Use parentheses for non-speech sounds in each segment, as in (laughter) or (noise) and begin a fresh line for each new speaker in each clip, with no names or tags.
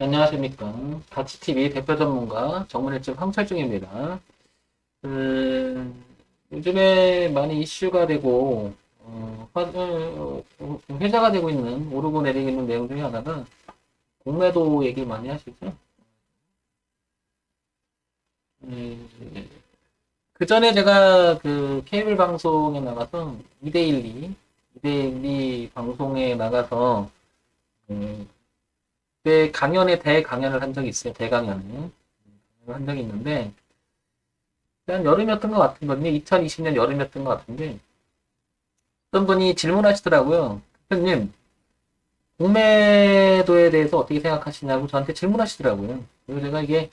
안녕하십니까. 다치TV 대표 전문가 정문일집 황철중입니다. 음, 요즘에 많이 이슈가 되고, 어, 화- 어, 어, 회자가 되고 있는, 오르고 내리고 있는 내용 중에 하나가 공매도 얘기 많이 하시죠? 그 전에 제가 그 케이블 방송에 나가서 2대12, 2대12 방송에 나가서, 음, 그때 강연에 대강연을 한 적이 있어요. 대강연을 한 적이 있는데 한 여름이었던 것 같은데 2020년 여름이었던 것 같은데 어떤 분이 질문하시더라고요. 대표님 공매도에 대해서 어떻게 생각하시냐고 저한테 질문하시더라고요. 그래서 제가 이게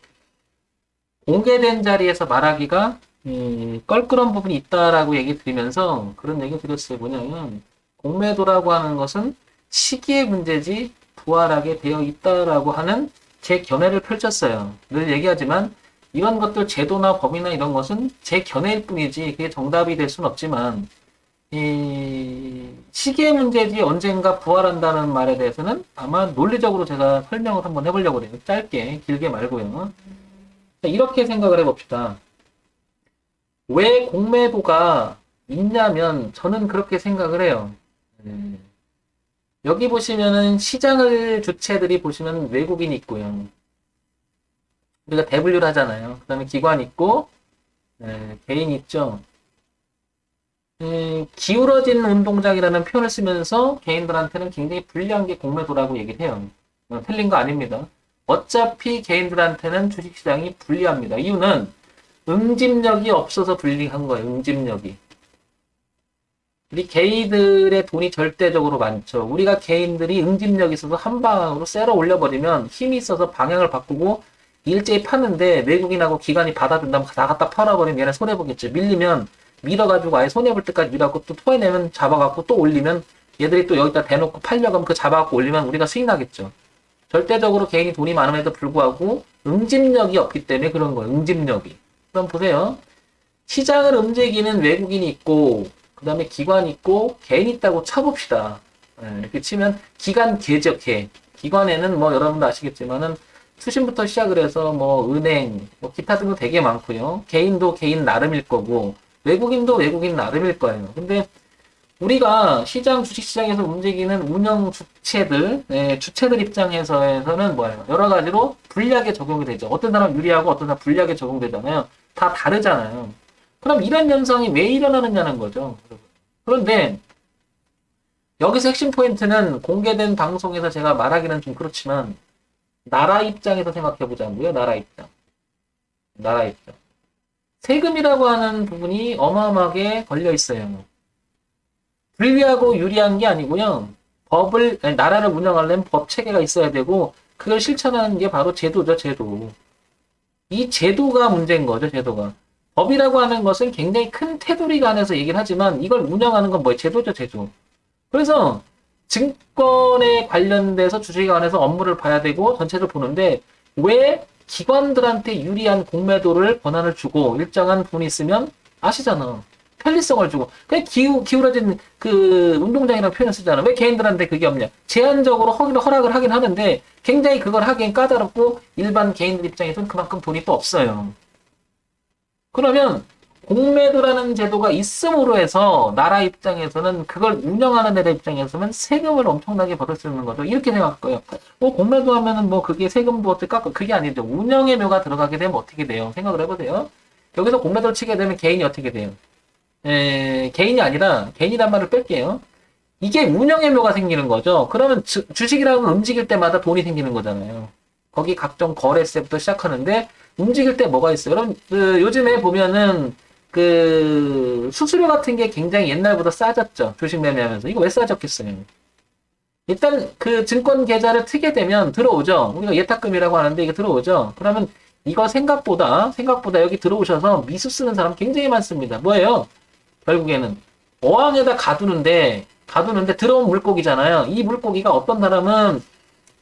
공개된 자리에서 말하기가 음, 껄끄러운 부분이 있다라고 얘기 드리면서 그런 얘기 드렸어요. 뭐냐면 공매도라고 하는 것은 시기의 문제지 부활하게 되어 있다라고 하는 제 견해를 펼쳤어요. 늘 얘기하지만 이런 것들 제도나 법이나 이런 것은 제 견해일 뿐이지 그게 정답이 될 수는 없지만 이 시기의 문제지 언젠가 부활한다는 말에 대해서는 아마 논리적으로 제가 설명을 한번 해보려고 해요. 짧게 길게 말고요. 자, 이렇게 생각을 해봅시다. 왜 공매도가 있냐면 저는 그렇게 생각을 해요. 음. 여기 보시면은 시장을 주체들이 보시면 외국인이 있고요. 우리가 대분류를 하잖아요. 그 다음에 기관 있고, 네, 개인 있죠. 음, 기울어진 운동장이라는 표현을 쓰면서 개인들한테는 굉장히 불리한 게 공매도라고 얘기를 해요. 어, 틀린 거 아닙니다. 어차피 개인들한테는 주식시장이 불리합니다. 이유는 응집력이 없어서 불리한 거예요. 응집력이. 우리 개인들의 돈이 절대적으로 많죠. 우리가 개인들이 응집력이 있어서 한 방으로 쎄러 올려버리면 힘이 있어서 방향을 바꾸고 일제히 파는데 외국인하고 기관이 받아준다면 다 갖다 팔아버리면 얘네 손해보겠죠. 밀리면 밀어가지고 아예 손해볼 때까지 밀어갖고 또 토해내면 잡아갖고 또 올리면 얘들이 또 여기다 대놓고 팔려고 하면 그 잡아갖고 올리면 우리가 수익 나겠죠. 절대적으로 개인이 돈이 많음에도 불구하고 응집력이 없기 때문에 그런 거예요. 응집력이. 그럼 보세요. 시장을 움직이는 외국인이 있고 그 다음에 기관 있고 개인 있다고 쳐봅시다. 예, 이렇게 치면 기관 계적해. 기관에는 뭐 여러분도 아시겠지만은 투신부터 시작을 해서 뭐 은행, 뭐 기타 등도 되게 많고요. 개인도 개인 나름일 거고 외국인도 외국인 나름일 거예요. 근데 우리가 시장 주식시장에서 움직이는 운영 주체들, 예, 주체들 입장에서는 뭐예요? 여러 가지로 불리하게 적용이 되죠. 어떤 사람 유리하고 어떤 사람 불리하게 적용되잖아요. 다 다르잖아요. 그럼 이런 현상이 왜 일어나느냐는 거죠. 그런데 여기서 핵심 포인트는 공개된 방송에서 제가 말하기는 좀 그렇지만 나라 입장에서 생각해 보자고요. 나라 입장. 나라 입장. 세금이라고 하는 부분이 어마어마하게 걸려 있어요. 불리하고 유리한 게 아니고요. 법을 아니, 나라를 운영하려면 법 체계가 있어야 되고 그걸 실천하는 게 바로 제도죠, 제도. 이 제도가 문제인 거죠, 제도가. 법이라고 하는 것은 굉장히 큰 테두리가 안에서 얘기를 하지만 이걸 운영하는 건 뭐예요? 제도죠, 제도. 그래서 증권에 관련돼서 주식에 관해서 업무를 봐야 되고 전체를 보는데 왜 기관들한테 유리한 공매도를 권한을 주고 일정한 돈이 있으면 아시잖아. 편리성을 주고 그냥 기우, 기울어진 그 운동장이라는 표현을 쓰잖아. 왜 개인들한테 그게 없냐? 제한적으로 허, 허락을 하긴 하는데 굉장히 그걸 하기엔 까다롭고 일반 개인들 입장에서는 그만큼 돈이 또 없어요. 그러면 공매도라는 제도가 있음으로 해서 나라 입장에서는 그걸 운영하는 나라 입장에서는 세금을 엄청나게 벌을 수 있는 거죠. 이렇게 생각할 거예요. 뭐 공매도 하면은 뭐 그게 세금도 어떻게 깎고 그게 아니죠. 운영의 묘가 들어가게 되면 어떻게 돼요? 생각을 해보세요. 여기서 공매도를 치게 되면 개인이 어떻게 돼요? 에, 개인이 아니라 개인이란 말을 뺄게요. 이게 운영의 묘가 생기는 거죠. 그러면 주, 주식이라는 건 움직일 때마다 돈이 생기는 거잖아요. 거기 각종 거래세부터 시작하는데 움직일 때 뭐가 있어요? 여러분 그 요즘에 보면은 그 수수료 같은 게 굉장히 옛날보다 싸졌죠. 주식 매매하면서 이거 왜 싸졌겠어요? 일단 그 증권 계좌를 트게 되면 들어오죠. 우리가 예탁금이라고 하는데 이게 들어오죠. 그러면 이거 생각보다 생각보다 여기 들어오셔서 미수 쓰는 사람 굉장히 많습니다. 뭐예요? 결국에는 어항에다 가두는데 가두는데 들어온 물고기잖아요. 이 물고기가 어떤 사람은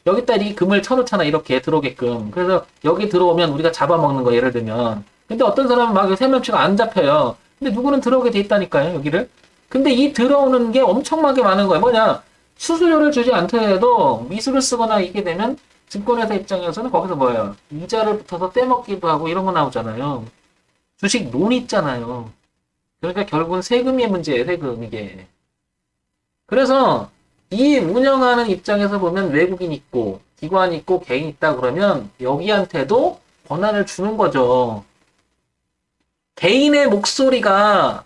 여기다 이 금을 쳐놓잖아 이렇게 들어오게끔. 그래서 여기 들어오면 우리가 잡아먹는 거 예를 들면. 근데 어떤 사람은 막 세면치가 안 잡혀요. 근데 누구는 들어오게 돼 있다니까요 여기를. 근데 이 들어오는 게 엄청나게 많은 거예요. 뭐냐 수수료를 주지 않더라도 미수를 쓰거나 이게 되면 증권회사 입장에서는 거기서 뭐예요? 이자를 붙어서 떼먹기도 하고 이런 거 나오잖아요. 주식 론 있잖아요. 그러니까 결국은 세금의 문제예요, 세금, 이게. 그래서 이 운영하는 입장에서 보면 외국인 있고, 기관 있고, 개인 있다 그러면 여기한테도 권한을 주는 거죠. 개인의 목소리가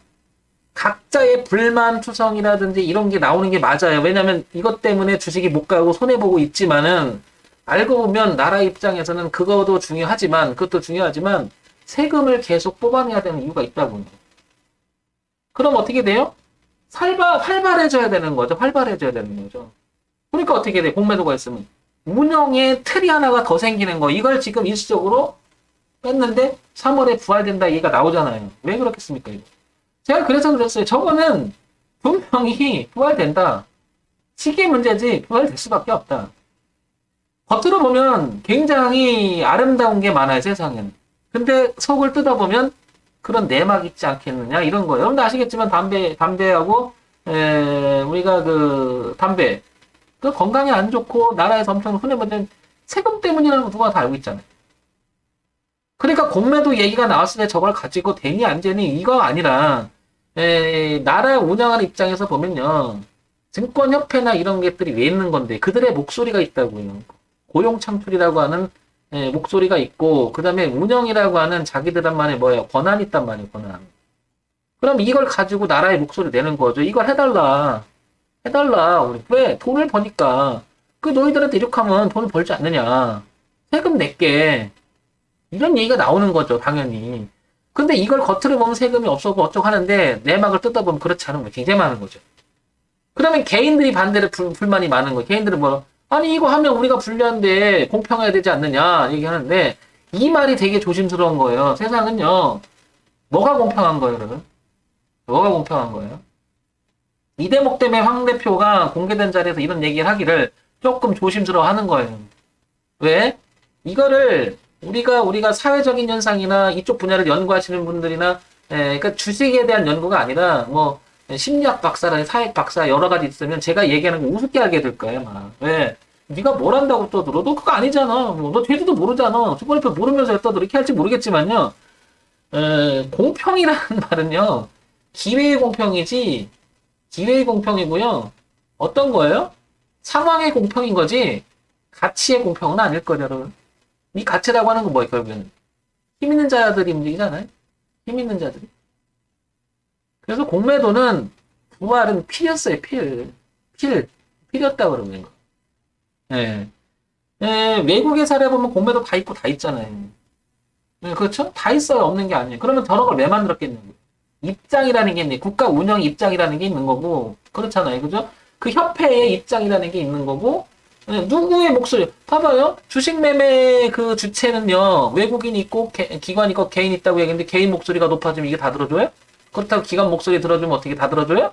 각자의 불만 투성이라든지 이런 게 나오는 게 맞아요. 왜냐면 이것 때문에 주식이 못 가고 손해보고 있지만은 알고 보면 나라 입장에서는 그것도 중요하지만 그것도 중요하지만 세금을 계속 뽑아내야 되는 이유가 있다고요. 그럼 어떻게 돼요? 활발, 활발해져야 되는 거죠. 활발해져야 되는 거죠. 그러니까 어떻게 돼? 공매도가 있으면. 운영에 틀이 하나가 더 생기는 거. 이걸 지금 일시적으로 뺐는데 3월에 부활된다 얘기가 나오잖아요. 왜 그렇겠습니까? 이거? 제가 그래서 그랬어요. 저거는 분명히 부활된다. 시기 문제지 부활될 수밖에 없다. 겉으로 보면 굉장히 아름다운 게 많아요, 세상에는. 근데 속을 뜯어보면 그런 내막 있지 않겠느냐, 이런 거예요. 여러분도 아시겠지만 담배, 담배하고, 에, 우리가 그, 담배. 그 건강에 안 좋고, 나라에서 엄청 손해보는 세금 때문이라는 거 누가 다 알고 있잖아요. 그러니까 공매도 얘기가 나왔을 때 저걸 가지고 되니 안 되니 이거 아니라 에, 나라 운영하는 입장에서 보면요 증권협회나 이런 것들이 왜 있는 건데 그들의 목소리가 있다고요 고용 창출이라고 하는 에, 목소리가 있고 그 다음에 운영이라고 하는 자기들만의 뭐예요? 권한이 있단 말이에요 권한. 그럼 이걸 가지고 나라의 목소리 내는 거죠. 이걸 해달라. 해달라. 왜? 돈을 버니까. 그 너희들한테 이렇게 하면 돈을 벌지 않느냐. 세금 낼게. 이런 얘기가 나오는 거죠, 당연히. 근데 이걸 겉으로 보면 세금이 없어고 어쩌고 하는데 내막을 뜯어보면 그렇지 않은 거 굉장히 많은 거죠. 그러면 개인들이 반대로 불, 불만이 많은 거예요. 개인들은 뭐, 아니, 이거 하면 우리가 불리한데 공평해야 되지 않느냐 얘기하는데 이 말이 되게 조심스러운 거예요. 세상은요, 뭐가 공평한 거예요, 여러분? 뭐가 공평한 거예요? 이 대목 때문에 황 대표가 공개된 자리에서 이런 얘기를 하기를 조금 조심스러워 하는 거예요. 왜? 이거를 우리가 우리가 사회적인 현상이나 이쪽 분야를 연구하시는 분들이나 에, 그러니까 주식에 대한 연구가 아니라 뭐 심리학 박사나 사회 박사 여러 가지 있으면 제가 얘기하는 거 우습게 하게 될 거예요, 막. 왜? 네가 뭘 한다고 떠들어? 너 그거 아니잖아. 뭐, 너 되지도 모르잖아. 주번에 모르면서 떠들어. 이렇게 할지 모르겠지만요. 에, 공평이라는 (laughs) 말은요. 기회의 공평이지 기회의 공평이고요. 어떤 거예요? 상황의 공평인 거지 가치의 공평은 아닐 거죠, 여러분. 이 가치라고 하는 건 뭐예요, 결국은? 힘 있는 자들이 움직이잖아요? 힘 있는 자들이. 그래서 공매도는 부활은 필이었어요, 필. 필. 필이었다 그러는 거. 예. 예, 외국의 사례 보면 공매도 다 있고 다 있잖아요. 예, 그렇죠? 다 있어요. 없는 게 아니에요. 그러면 저런 걸 왜 만들었겠냐고. 입장이라는 게 있네. 국가 운영 입장이라는 게 있는 거고. 그렇잖아요. 그죠? 그 협회의 입장이라는 게 있는 거고. 네, 누구의 목소리? 봐봐요. 주식 매매 그 주체는요, 외국인 있고, 개- 기관 있고, 개인 있다고 얘기했는데, 개인 목소리가 높아지면 이게 다 들어줘요? 그렇다고 기관 목소리 들어주면 어떻게 다 들어줘요?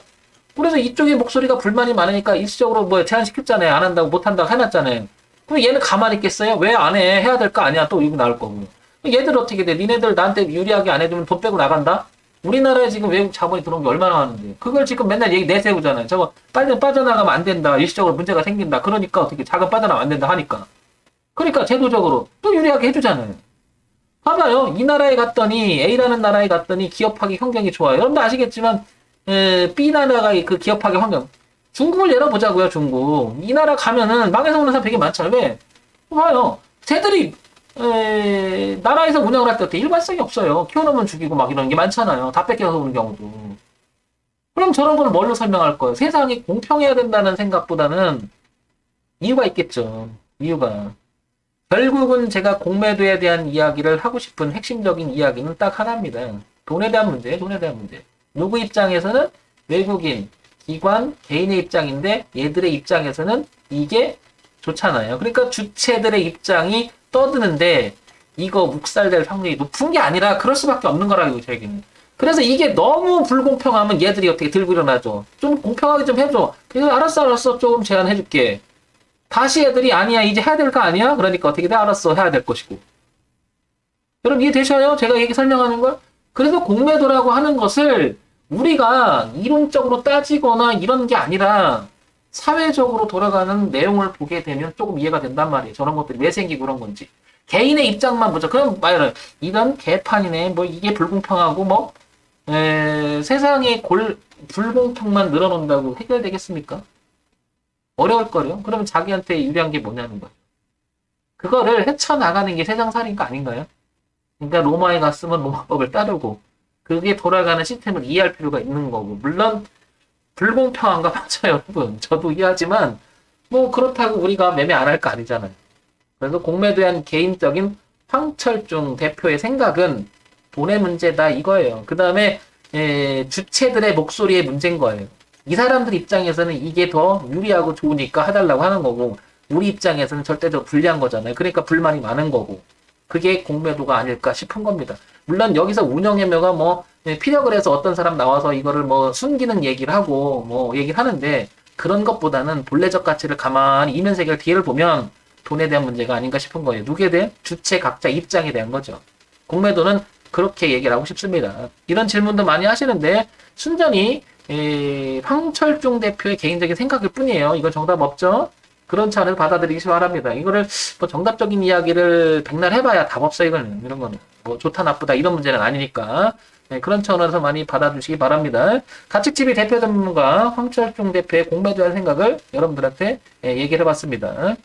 그래서 이쪽의 목소리가 불만이 많으니까 일시적으로 뭐 제한시켰잖아요. 안 한다고, 못 한다고 해놨잖아요. 그럼 얘는 가만히 있겠어요? 왜 안 해? 해야 될 거 아니야? 또 이거 나올 거고. 얘들 어떻게 돼? 니네들 나한테 유리하게 안 해주면 돈 빼고 나간다? 우리나라에 지금 외국 자본이 들어온 게 얼마나 많은데. 그걸 지금 맨날 얘기 내세우잖아요. 저거 빨리 빠져나가면 안 된다. 일시적으로 문제가 생긴다. 그러니까 어떻게 자금 빠져나가면 안 된다 하니까. 그러니까 제도적으로 또 유리하게 해주잖아요. 봐봐요. 이 나라에 갔더니 A라는 나라에 갔더니 기업하기 환경이 좋아요. 여러분도 아시겠지만 에, B 나라가 그 기업하기 환경. 중국을 열어보자고요. 중국. 이 나라 가면은 망해서 오는 사람 되게 많잖아요. 왜? 봐요. 쟤들이 에, 나라에서 운영을 할 때 일관성이 없어요. 키워놓으면 죽이고 막 이런 게 많잖아요. 다 뺏겨서 오는 경우도. 그럼 저런 걸 뭘로 설명할 거예요? 세상이 공평해야 된다는 생각보다는 이유가 있겠죠. 이유가. 결국은 제가 공매도에 대한 이야기를 하고 싶은 핵심적인 이야기는 딱 하나입니다. 돈에 대한 문제, 돈에 대한 문제. 누구 입장에서는 외국인, 기관, 개인의 입장인데 얘들의 입장에서는 이게 좋잖아요. 그러니까 주체들의 입장이 떠드는데 이거 묵살될 확률이 높은 게 아니라 그럴 수밖에 없는 거라고 저 얘기는. 그래서 이게 너무 불공평하면 얘들이 어떻게 들고 일어나죠. 좀 공평하게 좀 해줘. 그래서 알았어 알았어 조금 제안해줄게. 다시 애들이 아니야 이제 해야 될 거 아니야? 그러니까 어떻게 돼 알았어 해야 될 것이고. 여러분 이해되셔요? 제가 얘기 설명하는 걸? 그래서 공매도라고 하는 것을 우리가 이론적으로 따지거나 이런 게 아니라 사회적으로 돌아가는 내용을 보게 되면 조금 이해가 된단 말이에요. 저런 것들이 왜 생기고 그런 건지. 개인의 입장만 보자. 그럼 말은 이런 개판이네. 뭐 이게 불공평하고 뭐 에, 세상에 골 불공평만 늘어놓는다고 해결되겠습니까? 어려울 거요. 그러면 자기한테 유리한 게 뭐냐는 거예요. 그거를 헤쳐나가는 게 세상살인 거 아닌가요? 그러니까 로마에 갔으면 로마법을 따르고 그게 돌아가는 시스템을 이해할 필요가 있는 거고 물론 불공평한 거 (laughs) 맞아요 여러분 저도 이해하지만 뭐 그렇다고 우리가 매매 안 할 거 아니잖아요 그래서 공매에 대한 개인적인 황철중 대표의 생각은 돈의 문제다 이거예요 그 다음에 주체들의 목소리의 문제인 거예요 이 사람들 입장에서는 이게 더 유리하고 좋으니까 해달라고 하는 거고 우리 입장에서는 절대적으로 불리한 거잖아요 그러니까 불만이 많은 거고 그게 공매도가 아닐까 싶은 겁니다. 물론 여기서 운영해명가 뭐 예, 피력을 해서 어떤 사람 나와서 이거를 뭐 숨기는 얘기를 하고 뭐 얘기를 하는데 그런 것보다는 본래적 가치를 가만히 해결 뒤를 보면 돈에 대한 문제가 아닌가 싶은 거예요. 누구에 대한 주체 각자 입장에 대한 거죠. 공매도는 그렇게 얘기를 하고 싶습니다. 이런 질문도 많이 하시는데 순전히 에, 황철중 대표의 개인적인 생각일 뿐이에요. 이건 정답 없죠? 그런 차원에서 받아들이기 바랍니다. 이거를 뭐 정답적인 이야기를 백날 해봐야 답 없어 이거는 이런 거는 뭐 좋다 나쁘다 이런 문제는 아니니까 네, 그런 차원에서 많이 받아주시기 바랍니다. 가치TV 대표 전문가 황철중 대표의 공매도한 생각을 여러분들한테 예, 얘기를 해봤습니다.